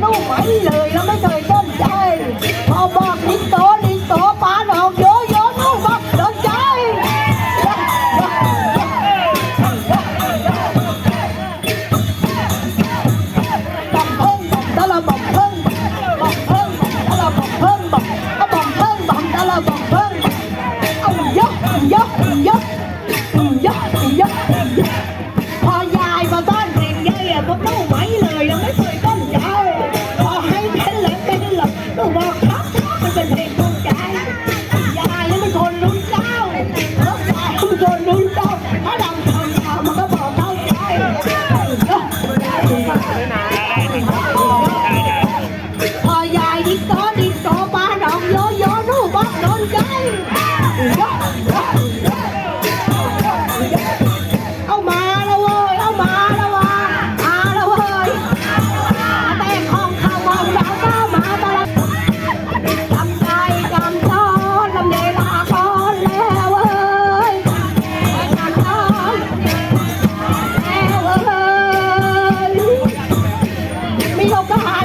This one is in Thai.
ยก เอามาแล้วเว้ย เอามาแล้วว่มาแล้วเว้ยมาแต่ของเขามองดาวก้มาตลอจำใจจำซ้อนลำเลลาก่แล้วเว้ยแล้วเว้ยมีโอกาส